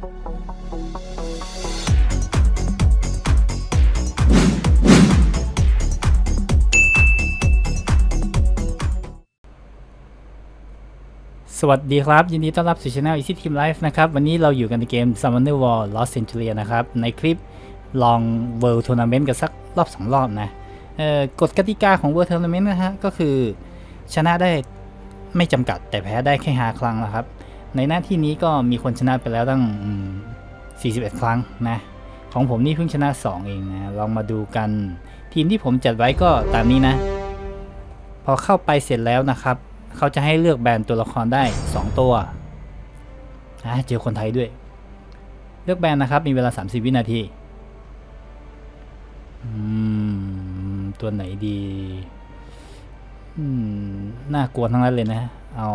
สวัสดีครับ ยินดีต้อนรับสู่ช anel Easy Team Life นะครับ วันนี้เราอยู่กันในเกม Summoner War Lost Centuria นะครับ ในคลิปลอง World Tournament กันสักรอบ 2 รอบนะเอ่อกฎกติกาของ World Tournament นะฮะ ก็คือชนะได้ไม่จำกัดแต่แพ้ได้แค่5ครั้งนะครับ ในหน้าที่นี้ก็มีคนชนะไปแล้วตั้ง 41 ครั้งนะ ของผมนี่เพิ่งชนะ 2 เองนะ ลองมาดูกันทีมที่ผมจัดไว้ก็ตามนี้นะ พอเข้าไปเสร็จแล้วนะครับ เขาจะให้เลือกแบรนด์ตัวละครได้ 2 ตัวอะเจอคนไทยด้วย เลือกแบรนด์นะครับ มีเวลา 30 วินาทีตัวไหนดี น่ากลัวทั้งนั้นเลยนะ เอา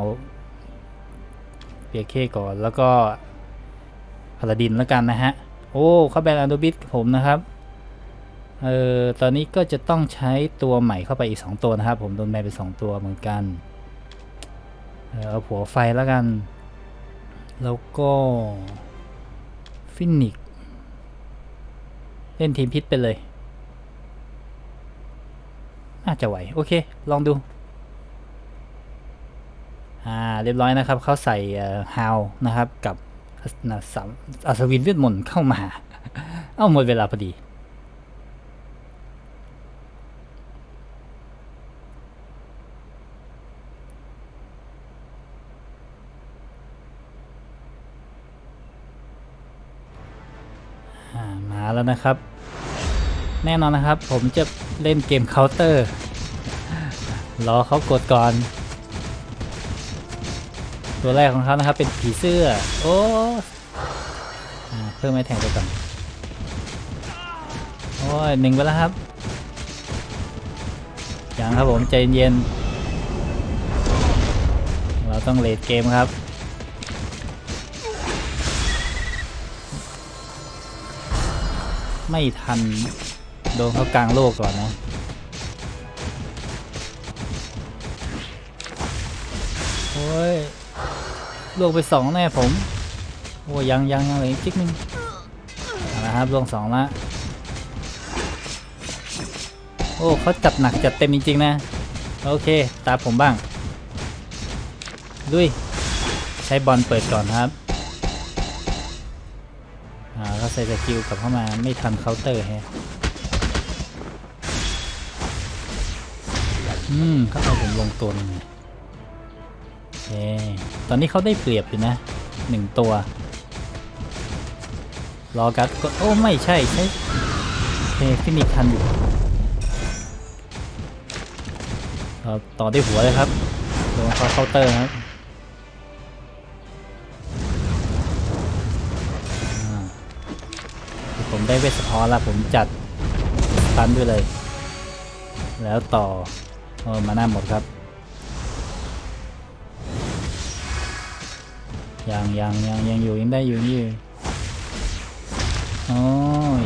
เปียเคก่อนแล้วก็พาลาดินแล้วกันนะฮะ โอ้เขาแบนอันโดบิสผมนะครับ เออตอนนี้ก็จะต้องใช้ตัวใหม่เข้าไปอีก 2 ตัวนะครับ ผมโดนแบนไป 2 ตัวเหมือนกัน เออเอาผัวไฟแล้วกัน แล้วก็ฟินิกเล่นทีมพิษไปเลย น่าจะไหว โอเค ลองดู อ่าเรียบร้อยนะครับเขาใส่ฮาวนะครับกับสามอัศวินเวทมนต์เข้ามา เอาหมดเวลาพอดี มาแล้วนะครับ แน่นอนนะครับ ผมจะเล่นเกมเคาน์เตอร์ รอเขากดก่อน ตัวแรกของเขานะครับเป็นผีเสื้อ โอ้อ่าเพิ่มไม้แทงไปก่อน โอ้ยหนึ่งไปแล้วครับ อย่างครับผมใจเย็น เราต้องเลดเกมครับ ไม่ทัน โดนเขากลางโลกก่อนนะ ลวงไปสองแน่ผม โอ้ยังยังยังเหลยอีกจิ๊กหนึงเอาละครับลวงสองละโอ้เขาจัดหนักจัดเต็มจริงๆนะ โอเค ตาผมบ้างดุยใช้บอลเปิดก่อนครับอ่าเขาใส่สกิลกลับเข้ามาไม่ทันเคาน์เตอร์แฮะอืมเขาเอาผมลงตัวนึง ตอนนี้เขาได้เปรียบอยู่นะหนึ่งตัว รอกัดก็ โอ้ ไม่ใช่ใช่โอเคฟินิกทันอยู่ต่อด้หัวเลยครับโดนเขาเคาน์เตอร์ครับผมได้เวทสะท้อแล้วผมจัดสตันด้วยเลย แล้วต่อเออมาหน้าหมดครับ ยังยังยังยังอยู่ยังได้อยู่ยังอยู่โอ้ย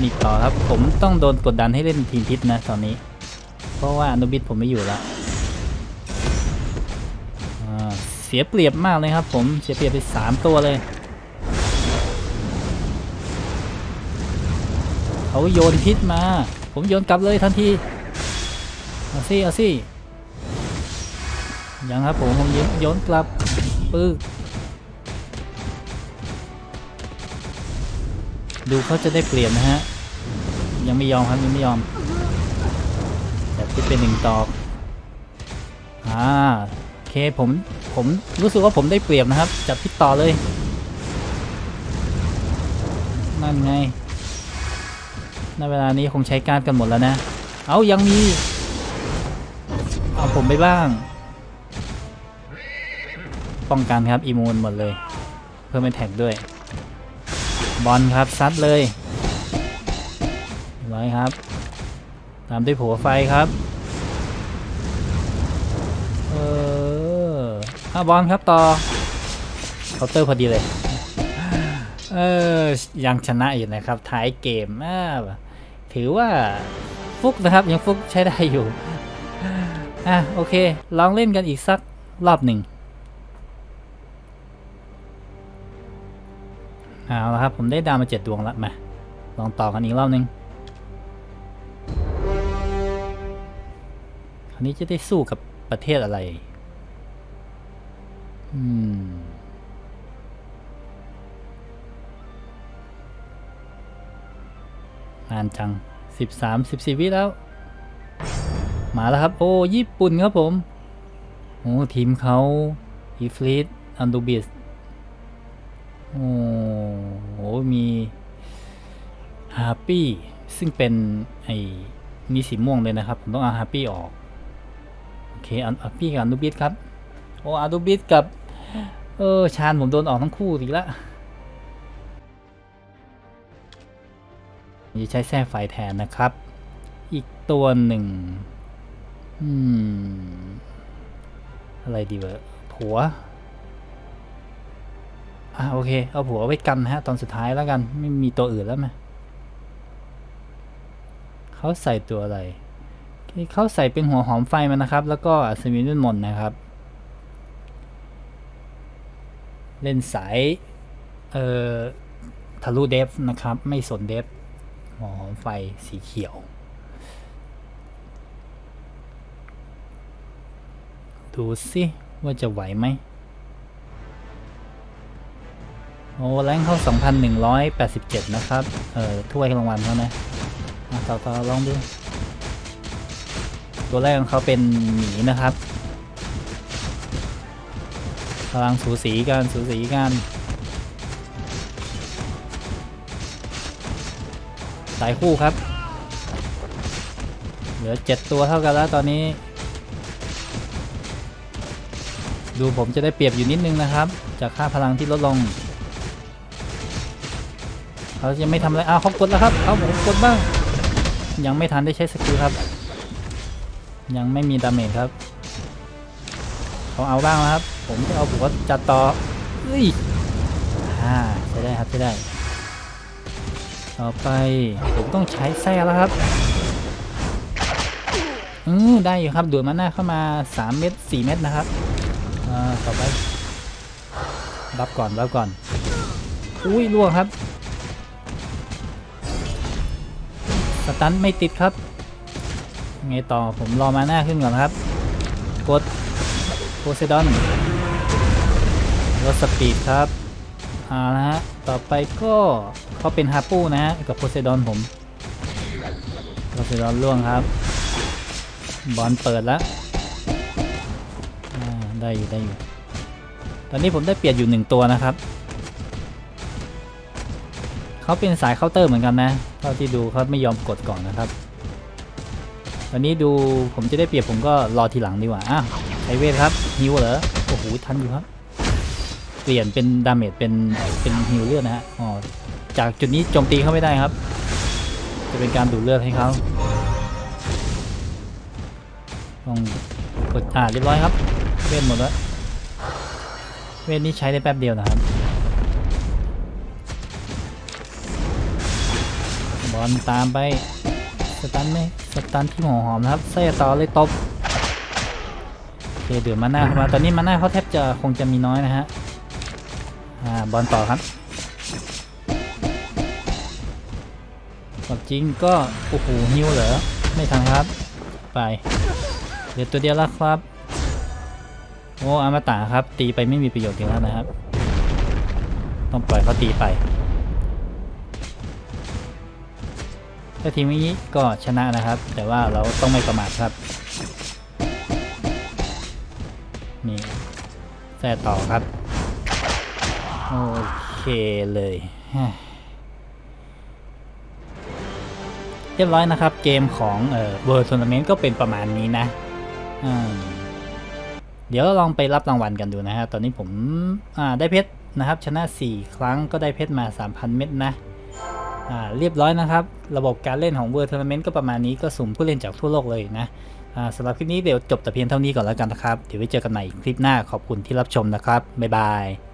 นี่ต่อครับผมต้องโดนกดดันให้เล่นทีมพิษนะตอนนี้ เพราะว่าอนุบิดผมไม่อยู่แล้วเสียเปรียบมากเลยครับ ผมเสียเปรียบไปสามตัวเลยเขาโยนพิษมา ผมโยนกลับเลยทันทีเอาสิเอาสิยังครับผมผมโยนกลับ ปึ๊กดูเขาจะได้เปลี่ยนนะฮะ ยังไม่ยอมครับยังไม่ยอมแต่พิษเป็นหนึ่งตอกอ่าโอเคผมผมรู้สึกว่าผมได้เปรียบนะครับ จับพิษต่อเลย นั่นไงในเวลานี้คงใช้การกันหมดแล้วนะ เอายังมี เอาผมไปบ้าง ป้องกันครับอิมูนหมดเลย เพิ่มเป็นแท็กด้วย บอลครับซัดเลยร้อยครับ ตามด้วยผัวไฟครับ เอออาบอลครับต่อเคาน์เตอร์พอดีเลย เออ ยังชนะอยู่นะครับ ท้ายเกมอ่าถือว่าฟุกนะครับ ยังฟุกใช้ได้อยู่ อะ โอเค ลองเล่นกันอีกสักรอบหนึ่ง เอาละครับ ผมได้ดาวมาเจ็ดดวงแล้วมาลองต่อกันอีกรอบนึงคราวนี้จะได้สู้กับประเทศอะไร อืม นานจังสิบสามสิบสี่วิแล้ว มาแล้วครับ โอ้ ญี่ปุ่นครับผม โอ้ ทีมเขาอีฟลิตอันดูบิสโอ้ มีฮาปี้ซึ่งเป็นไอ้มีสีม่วงเลยนะครับ ผมต้องเอาฮาปี้ออก โอเคอันฮาปี้กับอนดูบิสครับ โอ้อนดูบิสกับ เออชาญผมโดนออกทั้งคู่อีกล้วจะใช้แส้ไฟแทนนะครับ อีกตัวหนึ่งอืม อะไรดีวะผัว อะโอเค เอาผัวไว้กันฮะ ตอนสุดท้ายแล้วกัน ไม่มีตัวอื่นแล้วไหมเขาใส่ตัวอะไร เขาใส่เป็นหัวหอมไฟมานะครับ แล้วก็อัศวินนุ่นมนต์นะครับ เล่นสาย เอ่อ ทะลุเดฟนะครับ ไม่สนเดฟหัวหอมไฟสีเขียว ดูสิว่าจะไหวไหม โอ้แรงเข้า 2,187 นะครับ เอ่อถ้วยรางวัลเขานะอะต่อต่อลองดู ตัวแรกของเขาเป็นหมีนะครับพลังสูสีกันสูสีกันสายคู่ครับ เหลือ7ตัวเท่ากันแล้วตอนนี้ ดูผมจะได้เปรียบอยู่นิดนึงนะครับ จากค่าพลังที่ลดลง เขาจะไม่ทำอะไรอ้าวเขากดแล้วครับเอาผมกดบ้าง ยังไม่ทันได้ใช้สกิลครับ ยังไม่มีดาเมจครับเขาเอาบ้างแล้วครับ ผมจะเอาผมก็จัดต่อเฮ้ยอ่าใช้ได้ครับใช้ได้ ต่อไปผมต้องใช้แส้แล้วครับอือได้อยู่ครับดูดมาหน้าเข้ามา 3 เม็ด4เม็ดนะครับอ่าต่อไปบับก่อนบับก่อน อุ้ยล่วงครับ สตันไม่ติดครับไงต่อผมรอมาหน้าขึ้นก่อนครับ กดโพไซดอนลดสปีดครับเอาละฮะต่อไปก็เขาเป็นฮาปูนะฮะกับโพไซดอนผมโพไซดอนล่วงครับ บอลเปิดแล้วได้อยู่ได้อยู่ตอนนี้ผมได้เปลี่ยนอยู่หนึ่งตัวนะครับ เขาเป็นสายเคาน์เตอร์เหมือนกันนะ เท่าที่ดูเขาไม่ยอมกดก่อนนะครับตอนนี้ดูผมจะได้เปรียบผมก็รอทีหลังดีกว่า อ้าวใช้เวทครับฮิวเหรอ โอ้โห ทันอยู่ครับ เปลี่ยนเป็นดาเมจเป็นเป็นฮิวเลือดนะฮะ อ๋อ จากจุดนี้โจมตีเขาไม่ได้ครับ จะเป็นการดูดเลือดให้เขาต้องกดอ่าเรียบร้อยครับ เวทหมดแล้ว เวทนี้ใช้ได้แป๊บเดียวนะครับ อลตามไป สตันไหมสตันที่หัวหอมนะครับเซ่ต่อเลยตบโอเคเดือดมาหน้าเข้ามาตอนนี้มาหน้าเขาแทบจะคงจะมีน้อยนะฮะอ่าบอลต่อครับความจริงก็โอ้โหฮิวเหรอไม่ทันครับ ไปเหลือตัวเดียวแล้วครับโอ้อามตะครับ ตีไปไม่มีประโยชน์อีกแล้วนะครับ ต้องปล่อยเขาตีไป ถ้าทีมนี้ก็ชนะนะครับ แต่ว่าเราต้องไม่ประมาทครับ นี่แซ่ต่อครับ โอเคเลยเรียบร้อยนะครับ เกมของเอ่อ World Tournament ก็เป็นประมาณนี้นะเดี๋ยวลองไปรับรางวัลกันดูนะฮะ ตอนนี้ผมได้เพชรนะครับ ชนะ 4 ครั้งก็ได้เพชรมา 3,000 เม็ดนะ เรียบร้อยนะครับ ระบบการเล่นของเวอร์ทัวร์นาเมนต์ก็ประมาณนี้ก็สุ่มผู้เล่นจากทั่วโลกเลยนะสำหรับคลิปนี้เดี๋ยวจบแต่เพียงเท่านี้ก่อนแล้วกันนะครับ เดี๋ยวไว้เจอกันใหม่คลิปหน้าขอบคุณที่รับชมนะครับ บ๊ายบาย